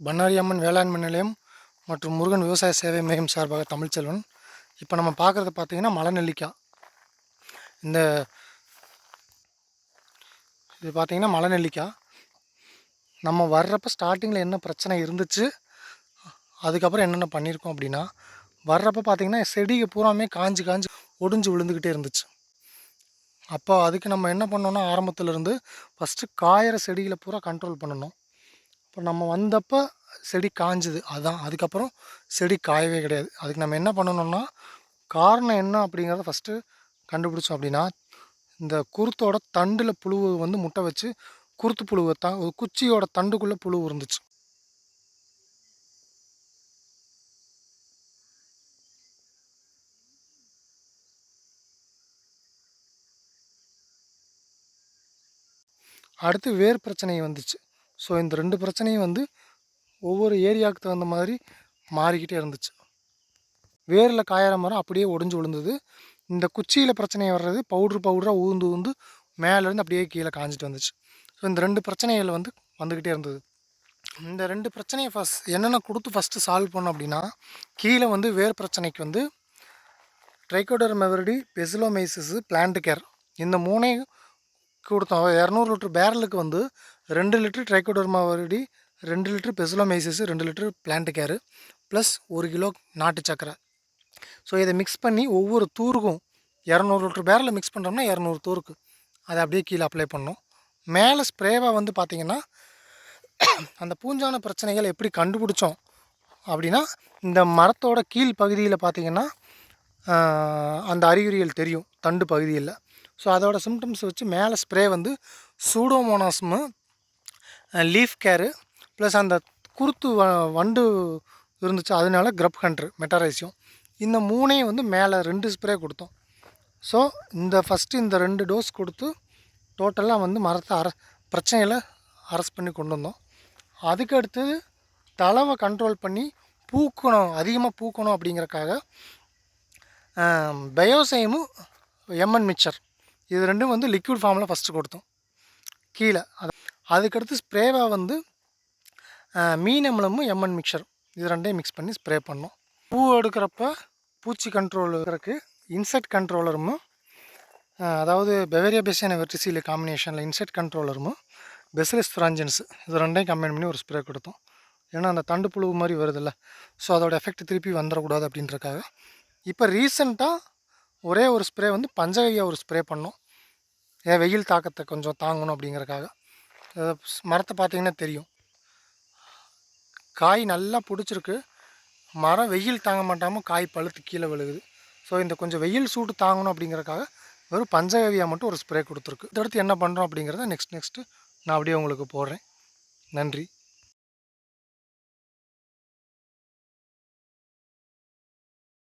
பண்ணாரி அம்மன் வேளாண்மை நிலையம் மற்றும் முருகன் விவசாய சேவை மையம் சார்பாக தமிழ்ச்செல்வன் இப்போ நம்ம பார்க்குறது பார்த்தீங்கன்னா மலை நெல்லிக்காய் இந்த இது பார்த்திங்கன்னா மலை நெல்லிக்காய் நம்ம வர்றப்போ ஸ்டார்டிங்கில் என்ன பிரச்சனை இருந்துச்சு? அதுக்கப்புறம் என்னென்ன பண்ணியிருக்கோம் அப்படின்னா வர்றப்போ பார்த்தீங்கன்னா செடிக்கு பூராமே காஞ்சு காஞ்சு ஒடிஞ்சு விழுந்துக்கிட்டே இருந்துச்சு. அப்போ அதுக்கு நம்ம என்ன பண்ணோன்னா ஆரம்பத்துலேருந்து ஃபஸ்ட்டு காயிற செடிகளை பூரா கண்ட்ரோல் பண்ணணும். இப்போ நம்ம வந்தப்போ செடி காஞ்சுது. அதுதான் அதுக்கப்புறம் செடி காயவே கிடையாது. அதுக்கு நம்ம என்ன பண்ணணும்னா காரணம் என்ன அப்படிங்கிறத ஃபஸ்ட்டு கண்டுபிடிச்சோம் அப்படின்னா இந்த குருத்தோட தண்டில் புழு வந்து முட்டை வச்சு குருத்து புழுவை தான் ஒரு குச்சியோட தண்டுக்குள்ளே புழு இருந்துச்சு அடுத்து வேர் பிரச்சனை வந்துச்சு. ஸோ இந்த ரெண்டு பிரச்சனையும் வந்து ஒவ்வொரு ஏரியாவுக்கு தகுந்த மாதிரி மாறிக்கிட்டே இருந்துச்சு. வேரில் காயிற மரம் அப்படியே ஒடிஞ்சு விழுந்தது. இந்த குச்சியில் பிரச்சனை வர்றது பவுட்ரு பவுடராக ஊந்து ஊந்து மேலேருந்து அப்படியே கீழே காஞ்சிட்டு வந்துச்சு. ஸோ இந்த ரெண்டு பிரச்சனைகள் வந்து வந்துக்கிட்டே இருந்தது. இந்த ரெண்டு பிரச்சனையை ஃபஸ்ட் என்னென்ன கொடுத்து ஃபஸ்ட்டு சால்வ் பண்ணோம் அப்படின்னா கீழே வந்து வேர் பிரச்சனைக்கு வந்து ட்ரைகோடர் மெவரடி பெசிலோமைசிஸ் பிளான்ட் கேர் இந்த மூணையும் கொடுத்தோம். இரநூறு லிட்டர் பேரலுக்கு வந்து ரெண்டு லிட்டர் ட்ரைகோடர்மாவரிடி ரெண்டு லிட்டர் பெசிலோமைசிஸ் ரெண்டு லிட்டர் பிளான்ட் கேரு ப்ளஸ் ஒரு கிலோ நாட்டு சக்கரை. ஸோ இதை மிக்ஸ் பண்ணி ஒவ்வொரு தூருக்கும் இரநூறு லிட்டர் பேரில் மிக்ஸ் பண்ணுறோம்னா இரநூறு தூருக்கு. அதை அப்படியே கீழே அப்ளை பண்ணோம் மேலே ஸ்ப்ரேவாக வந்து பார்த்திங்கன்னா அந்த பூஞ்சான பிரச்சனைகள் எப்படி கண்டுபிடிச்சோம் அப்படின்னா இந்த மரத்தோட கீழ் பகுதியில் பார்த்திங்கன்னா அந்த அறிகுறிகள் தெரியும் தண்டு பகுதியில். ஸோ அதோட சிம்டம்ஸ் வச்சு மேலே ஸ்ப்ரே வந்து சூடோமோனாஸ்மு லீஃப் கேரு ப்ளஸ் அந்த குருத்து வ வண்டு இருந்துச்சு அதனால கிரப் ஹண்ட்ரு மெட்டாரைசியம் இந்த மூணையும் வந்து மேலே ரெண்டு ஸ்ப்ரே கொடுத்தோம். ஸோ இந்த ஃபஸ்ட்டு இந்த ரெண்டு டோஸ் கொடுத்து டோட்டலாக வந்து மரத்தை அர பிரச்சனையில் அரெஸ்ட் பண்ணி கொண்டு வந்தோம். அதுக்கடுத்து தளவை கண்ட்ரோல் பண்ணி பூக்கணும் அதிகமாக பூக்கணும் அப்படிங்கிறக்காக பயோசைமும் எம்என் மிக்சர் இது ரெண்டும் வந்து லிக்விட் ஃபார்மில் ஃபஸ்ட்டு கொடுத்தோம். கீழே அது அதுக்கடுத்து ஸ்ப்ரேவாக வந்து மீன் அமிலமும் எம்என் மிக்சர் இது ரெண்டையும் மிக்ஸ் பண்ணி ஸ்ப்ரே பண்ணோம். பூ எடுக்கிறப்ப பூச்சி கண்ட்ரோல் இருக்கிறதுக்கு இன்செக்ட் கண்ட்ரோலரும் அதாவது பெவேரியா பெசியான வெர்டிசியில் காம்பினேஷனில் இன்செக்ட் கண்ட்ரோலரும் பெசிலிஸ் ஃப்ராஞ்சன்ஸ் இது ரெண்டையும் கம்பைன் பண்ணி ஒரு ஸ்ப்ரே கொடுத்தோம். ஏன்னா அந்த தண்டு புழு மாதிரி வருதுல்ல. ஸோ அதோட எஃபெக்ட் திருப்பி வந்துடக்கூடாது அப்படின்றக்காக இப்போ ரீசெண்டாக ஒரே ஒரு ஸ்ப்ரே வந்து பஞ்சகையா ஒரு ஸ்ப்ரே பண்ணோம். ஏன் வெயில் தாக்கத்தை கொஞ்சம் தாங்கணும் அப்படிங்கிறக்காக மரத்தை பார்த்திங்கன்னா தெரியும். காய் நல்லா பிடிச்சிருக்கு. மரம் வெயில் தாங்க மாட்டாமல் காய் பழுத்து கீழே விழுகுது. ஸோ இந்த கொஞ்சம் வெயில் சூட்டு தாங்கணும் அப்படிங்கிறக்காக வெறும் பஞ்சகவியாக மட்டும் ஒரு ஸ்ப்ரே கொடுத்துருக்கு. அடுத்து என்ன பண்ணுறோம் அப்படிங்கிறத நெக்ஸ்ட் நெக்ஸ்ட்டு நான் அப்படியே உங்களுக்கு போடுறேன். நன்றி.